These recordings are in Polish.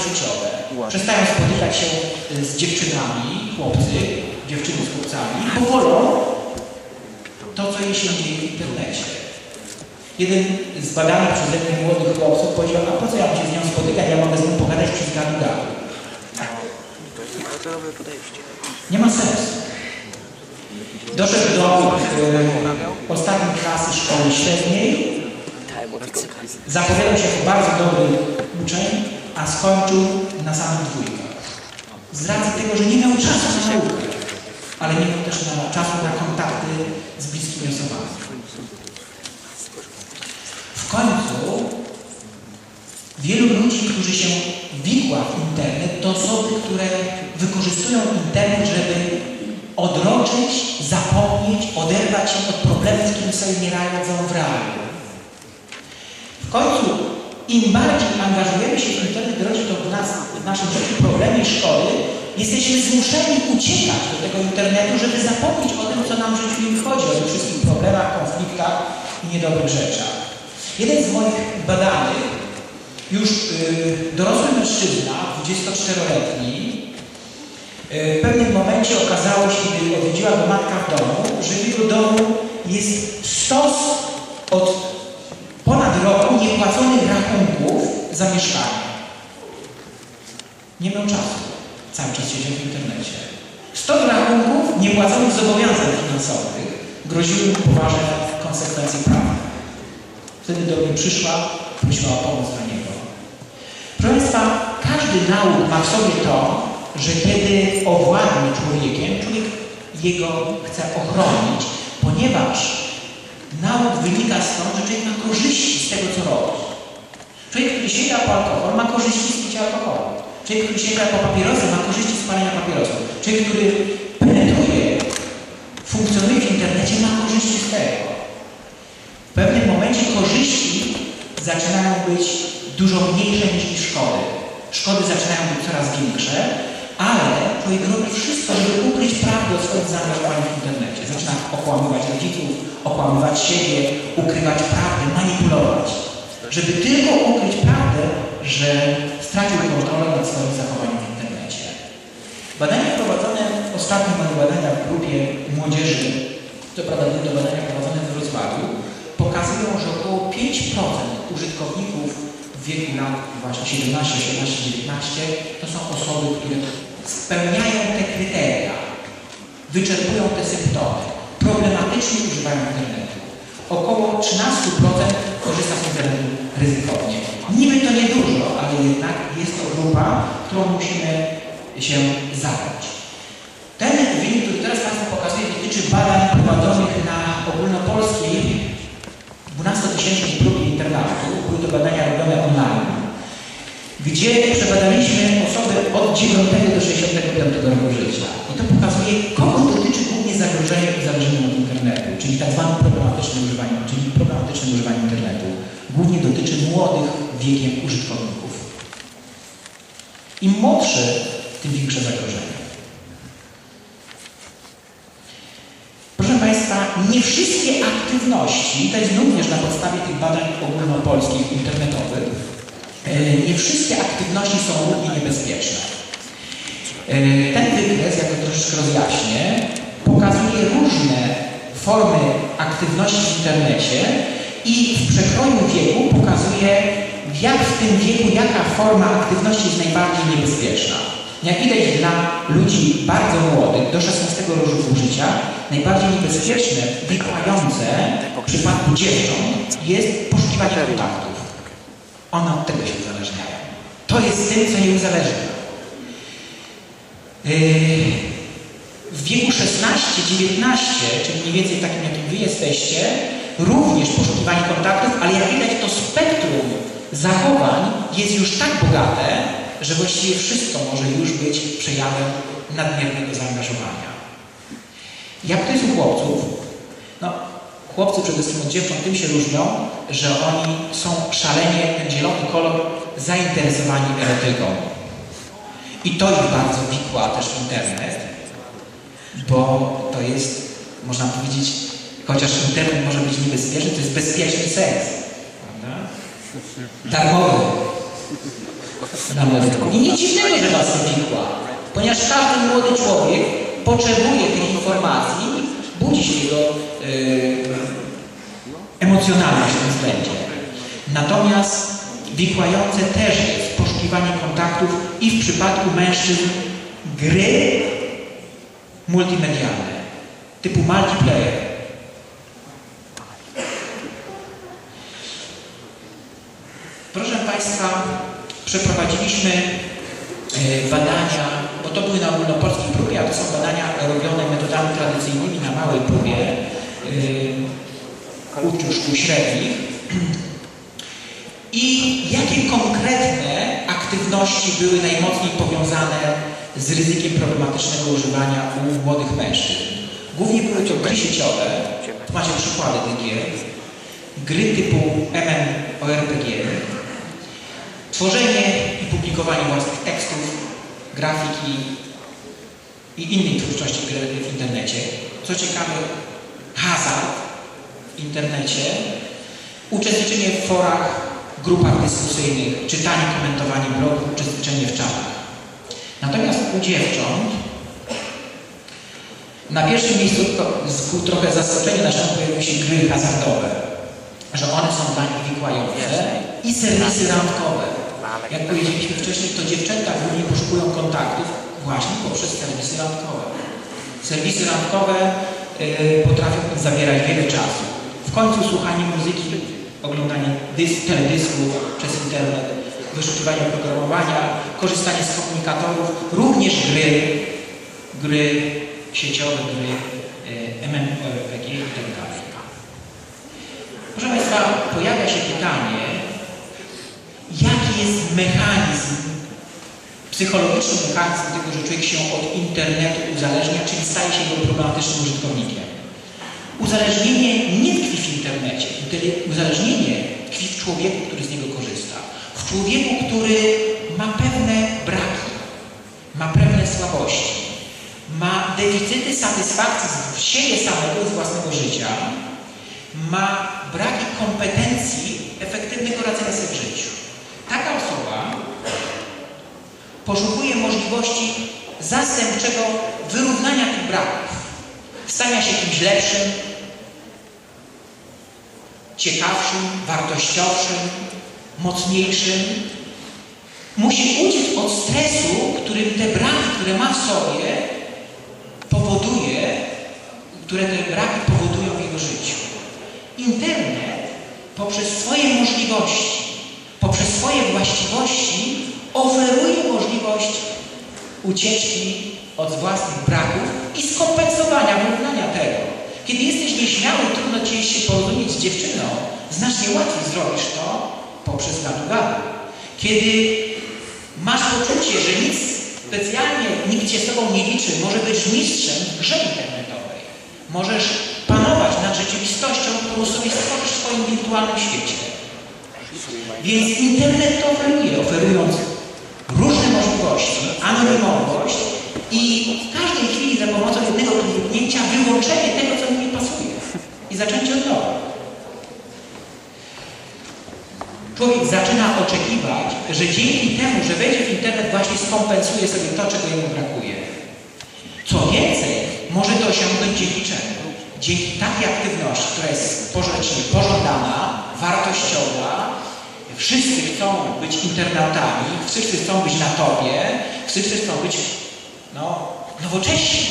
życiowe. Przestają spotykać się y, z dziewczynami, chłopcy, dziewczyny z chłopcami, bo wolą to, co jej się dzieje w internecie. Jeden z badanych przeze mnie młodych chłopców powiedział, a po co ja mam się z nią spotykać, ja mogę z nią pogadać przez gadu gadu. Nie ma sensu. Doszedł do e, ostatniej klasy szkoły średniej, zapowiadał się jako bardzo dobry uczeń, a skończył na samym dwójkach. Z racji tego, że nie miał czasu na naukę, ale nie miał też na, czasu na kontakty z bliskimi osobami. W końcu wielu ludzi, którzy się wikła w internet, to osoby, które wykorzystują internet, żeby odroczyć, zapomnieć, oderwać się od problemów, z którymi sobie nie radzą w realu. W końcu, im bardziej angażujemy się w internet, drodzy to w, nas, w naszym życiu problemy i szkody, jesteśmy zmuszeni uciekać do tego internetu, żeby zapomnieć o tym, co nam w życiu nie wchodzi, o tych wszystkich problemach, konfliktach i niedobrych rzeczach. Jeden z moich badanych, już yy, dorosły mężczyzna, 24-letni, yy, w pewnym momencie okazało się, kiedy odwiedziła go matka w domu, że w jego domu jest stos od ponad roku niepłaconych rachunków za mieszkanie. Nie miał czasu. Cały czas siedział w internecie. 100 rachunków niepłaconych zobowiązań finansowych groziły mu poważne konsekwencje prawne. Wtedy do mnie przyszła, prosiła o pomoc dla niego. Proszę Państwa, każdy nauk ma w sobie to, że kiedy owładnie człowiekiem, człowiek jego chce ochronić, ponieważ nauk wynika stąd, że człowiek ma korzyści z tego, co robi. Człowiek, który sięga po alkohol, ma korzyści z picia alkoholu. Człowiek, który sięga po papierosy, ma korzyści z palenia papierosów. Człowiek, który penetruje, funkcjonuje w internecie, ma korzyści z tego. W pewnym momencie korzyści zaczynają być dużo mniejsze niż szkody. Szkody zaczynają być coraz większe, ale człowiek robi wszystko, żeby ukryć prawdę o swoim zaangażowaniu w internecie. Zaczyna okłamywać rodziców, okłamywać siebie, ukrywać prawdę, manipulować. Żeby tylko ukryć prawdę, że stracił kontrolę nad swoim zachowaniem w internecie. Badania prowadzone, ostatnie moje badania w grupie młodzieży, to prawda były to badania prowadzone w Wrocławiu, pokazują, że około 5% użytkowników w wieku lat właśnie 17, 18, 19 to są osoby, które spełniają te kryteria, wyczerpują te symptomy, problematycznie używają internetu. Około 13% korzysta z internetu ryzykownie. Niby to niedużo, ale jednak jest to grupa, którą musimy się zająć. Ten wynik, który teraz Państwu pokazuję, dotyczy badań prowadzonych na ogólnopolskiej 12-tysięcznej próbie internatu. Były to badania robione online, gdzie przebadaliśmy osoby od 9 do 65 roku życia. I to pokazuje, kogo dotyczy głównie zagrożenie i zależenie od internetu, czyli tak zwane problematyczne używanie, czyli problematyczne używanie internetu. Głównie dotyczy młodych wiekiem użytkowników. Im młodszy, tym większe zagrożenie. Proszę Państwa, nie wszystkie aktywności, to jest również na podstawie tych badań ogólnopolskich, internetowych, e, nie wszystkie aktywności są równie niebezpieczne. E, Ten wykres, to troszeczkę rozjaśnię, pokazuje różne formy aktywności w internecie i w przekroju wieku pokazuje, jak w tym wieku, jaka forma aktywności jest najbardziej niebezpieczna. Jak widać dla ludzi bardzo młodych, do 16 roku życia, najbardziej niebezpieczne, wypłające w przypadku dziewcząt jest poszukiwanie kontaktów. One od tego się uzależniają. To jest tym, co je uzależnia. Yy, w wieku 16-19, czyli mniej więcej takim, jakim wy jesteście, również poszukiwanie kontaktów, ale jak widać, to spektrum zachowań jest już tak bogate, że właściwie wszystko może już być przejawem nadmiernego zaangażowania. Jak to jest u chłopców? No, chłopcy przede wszystkim od dziewcząt tym się różnią, że oni są szalenie, ten zielony kolor, zainteresowani erotyką. I to ich bardzo wikła też internet, bo to jest, można powiedzieć, chociaż internet może być niebezpieczny, to jest bezpieczny seks. Darmowy. I nic dziwnego, że was wywikła, ponieważ każdy młody człowiek potrzebuje tych informacji, budzi się jego yy, emocjonalność w tym względzie. Natomiast wikłające też jest poszukiwanie kontaktów i w przypadku mężczyzn gry multimedialne, typu multiplayer. Proszę Państwa, przeprowadziliśmy e, badania, bo to były na ogólnopolskiej próbie, a to są badania robione metodami tradycyjnymi na małej próbie e, uczniów szkół średnich. I jakie konkretne aktywności były najmocniej powiązane z ryzykiem problematycznego używania u młodych mężczyzn? Głównie były to gry sieciowe, macie przykłady tych gier, gry typu MMORPG, tworzenie i publikowanie własnych tekstów, grafiki i innej twórczości w internecie. Co ciekawe, hazard w internecie, uczestniczenie w forach, grupach dyskusyjnych, czytanie, komentowanie blogów, uczestniczenie w czatach. Natomiast u dziewcząt na pierwszym miejscu z trochę zaskoczenia na pojawiły się gry hazardowe, że one są dla nich wikłające i serwisy randkowe. Jak powiedzieliśmy wcześniej, to dziewczęta głównie poszukują kontaktów właśnie poprzez serwisy randkowe. Serwisy randkowe yy, potrafią zabierać wiele czasu. W końcu słuchanie muzyki, oglądanie dysk, teledysków przez internet, wyszukiwanie oprogramowania, korzystanie z komunikatorów, również gry, gry sieciowe, gry yy, MMORPG itd. Tak Proszę Państwa, pojawia się pytanie, jaki jest mechanizm, psychologiczny mechanizm tego, że człowiek się od internetu uzależnia, czyli staje się jego problematycznym użytkownikiem. Uzależnienie nie tkwi w internecie. Uzależnienie tkwi w człowieku, który z niego. Człowieku, który ma pewne braki, ma pewne słabości, ma deficyty satysfakcji z siebie samego, z własnego życia, ma braki kompetencji efektywnego radzenia sobie w życiu. Taka osoba poszukuje możliwości zastępczego wyrównania tych braków. Stania się kimś lepszym, ciekawszym, wartościowszym, mocniejszym. Musi uciec od stresu, którym te braki, które ma w sobie, powoduje, które te braki powodują w jego życiu. Internet poprzez swoje możliwości, poprzez swoje właściwości oferuje możliwość ucieczki od własnych braków i skompensowania, wyrównania tego. Kiedy jesteś nieśmiały, trudno Ci się porozumieć z dziewczyną, znacznie łatwiej zrobisz to poprzez gadu-gadu. Kiedy masz poczucie, że nic specjalnie nikt Cię z Tobą nie liczy, może być mistrzem grze internetowej. Możesz panować nad rzeczywistością, którą sobie stworzysz w swoim wirtualnym świecie. Więc internet to oferuje, oferując różne możliwości, anonimowość i w każdej chwili za pomocą jednego kliknięcia wyłączenie tego, co mi nie pasuje i zaczęcie od nowa. Człowiek zaczyna oczekiwać, że dzięki temu, że wejdzie w internet, właśnie skompensuje sobie to, czego jemu brakuje. Co więcej, może to osiągnąć dzięki czemu? Dzięki takiej aktywności, która jest społecznie pożądana, wartościowa, wszyscy chcą być internautami, wszyscy chcą być na tobie, wszyscy chcą być no, nowocześni.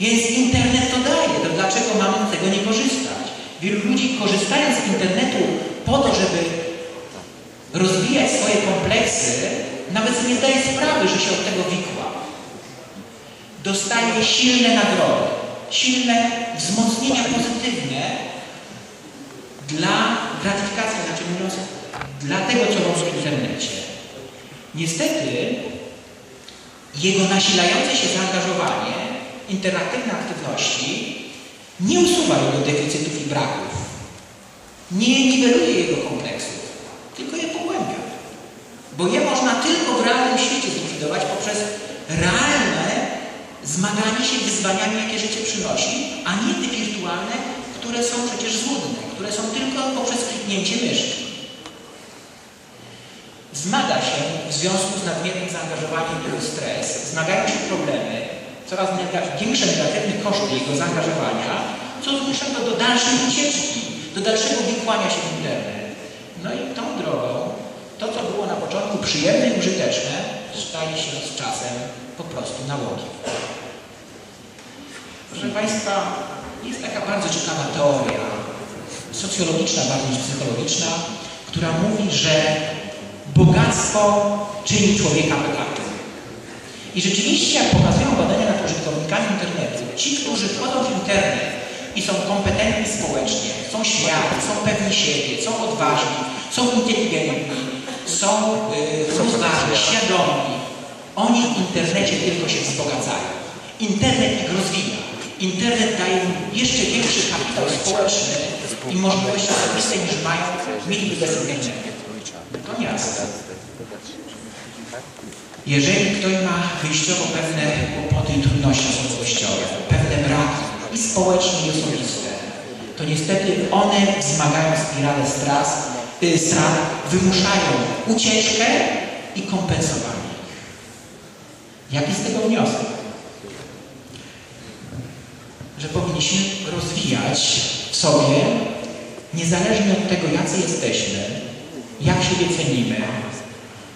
Więc internet to daje. To dlaczego mamy z tego nie korzystać? Wielu ludzi korzystając z internetu po to, żeby rozwijać swoje kompleksy, nawet nie zdaje sprawy, że się od tego wikła. Dostaje silne nagrody, silne wzmocnienia pozytywne dla gratyfikacji, znaczy mówiąc, dla tego, co robi w internecie. Niestety, jego nasilające się zaangażowanie, interaktywne aktywności nie usuwa jego deficytów i braków. Nie niweluje jego kompleksów, tylko je pogłębia. Bo je można tylko w realnym świecie zlikwidować poprzez realne zmaganie się wyzwaniami, jakie życie przynosi, a nie te wirtualne, które są przecież złudne, które są tylko poprzez kliknięcie myszki. zmaga się w związku z nadmiernym zaangażowaniem jego stres, zmagają się problemy, coraz większe negatywne koszty jego zaangażowania, co zmusza go do dalszej ucieczki, do dalszego wikłania się w internet. No i tą drogą to, co było na początku przyjemne i użyteczne, staje się z czasem po prostu nałogiem. Proszę Państwa, jest taka bardzo ciekawa teoria, socjologiczna bardziej niż psychologiczna, która mówi, że bogactwo czyni człowieka bogatym. I rzeczywiście, jak pokazują badania nad użytkownikami internetu, ci, którzy wchodzą w internet i są kompetentni społecznie, śmiali, są pewni siebie, są odważni, są inteligentni, są yy, rozważni, świadomi, oni w internecie tylko się wzbogacają. Internet ich rozwija. Internet daje im jeszcze większy kapitał społeczny i możliwości osobiste niż mają mieliby bez internetu. Natomiast jeżeli ktoś ma wyjściowo pewne kłopoty i trudności osobowościowe, pewne braki i społeczne i osobiste, to niestety one wzmagają spiralę stras, y, strat, wymuszają ucieczkę i kompensowanie. Jaki z tego wniosek? Że powinniśmy rozwijać w sobie, niezależnie od tego, jacy jesteśmy, jak siebie cenimy,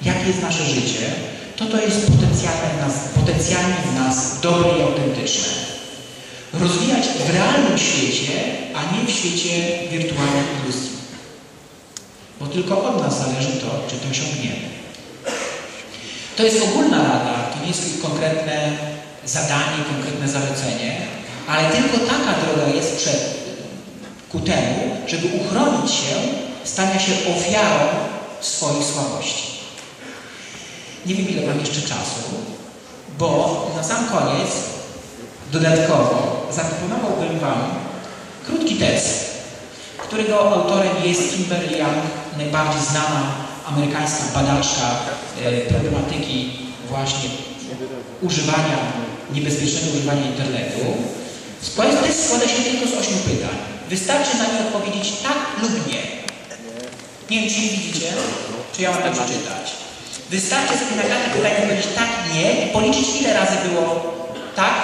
jakie jest nasze życie, to to jest potencjalne w nas, potencjalnie w nas dobre i autentyczne. Realnym świecie, a nie w świecie wirtualnej iluzji. Bo tylko od nas zależy to, czy to osiągniemy. To jest ogólna rada, to nie jest konkretne zadanie, konkretne zalecenie, ale tylko taka droga jest przed, ku temu, żeby uchronić się stania się ofiarą swoich słabości. Nie wiem, ile mam jeszcze czasu, bo na sam koniec dodatkowo zaproponowałbym Wam krótki tekst, którego autorem jest Kimberly Young, najbardziej znana amerykańska badaczka e, problematyki właśnie używania, niebezpiecznego używania internetu. Tekst składa się tylko z ośmiu pytań. Wystarczy na nie odpowiedzieć tak lub nie. Nie wiem, czy je widzicie, czy ja mam to przeczytać. Wystarczy sobie na każde pytanie powiedzieć tak, nie i policzyć ile razy było tak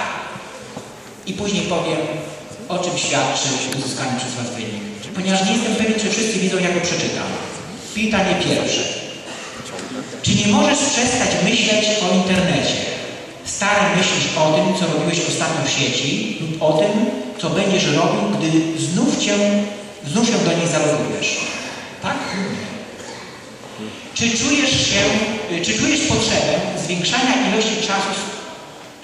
i później powiem, o czym świadczy uzyskany przez Was wynik. Ponieważ nie jestem pewien, czy wszyscy widzą, jak go przeczytam. Pytanie pierwsze. Czy nie możesz przestać myśleć o internecie? Stale myślisz o tym, co robiłeś ostatnio w sieci lub o tym, co będziesz robił, gdy znów, cię, znów się do niej zalogujesz. Tak? Czy czujesz się, czy czujesz potrzebę zwiększania ilości czasu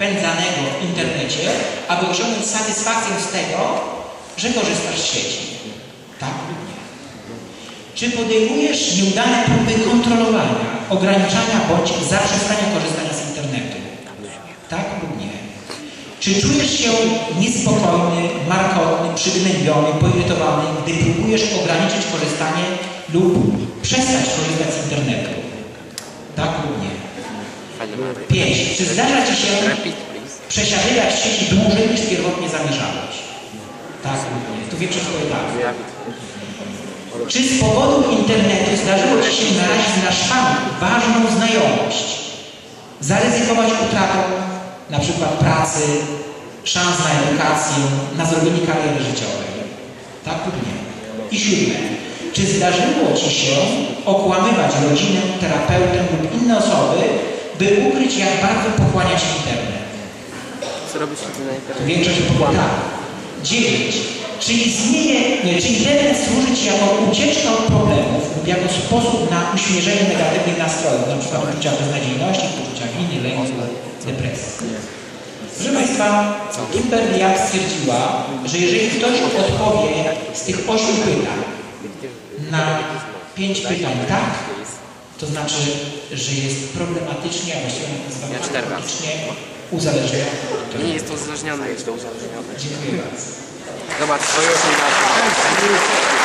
spędzanego w internecie, aby osiągnąć satysfakcję z tego, że korzystasz z sieci? Tak lub nie? Czy podejmujesz nieudane próby kontrolowania, ograniczania bądź zaprzestania korzystania z internetu? Tak lub nie? Czy czujesz się niespokojny, markotny, przygnębiony, poirytowany, gdy próbujesz ograniczyć korzystanie lub przestać korzystać z internetu? Tak lub nie? 5. Czy zdarza Ci się przesiadywać sieci dłużej niż pierwotnie zamierzałeś? Tak lub nie? Tu większość tak. Czy z powodu internetu zdarzyło Ci się narazić na szwan ważną znajomość? Zaryzykować utratą na przykład pracy, szans na edukację, na zrobienie kariery życiowej? Tak lub nie? I siódme. Czy zdarzyło Ci się okłamywać rodzinę, terapeutę lub inne osoby, by ukryć, jak bardzo pochłania się internet? Co robisz wtedy na internecie? Większość powie tak. 9. Czy istnieje, nie, czy internet służy Ci jako ucieczka od problemów lub jako sposób na uśmierzenie negatywnych nastrojów, na przykład poczucia beznadziejności, poczucia winy, lęku, depresji? Proszę Państwa, Kimberly Young stwierdziła, że jeżeli ktoś odpowie z tych ośmiu pytań na pięć pytań tak, to znaczy, że jest problematycznie, a właściwie razy. patologicznie uzależniony. Nie jest to uzależnione. Jest to uzależnione. Dziękuję bardzo. Zobacz, swoje osiągnięcia.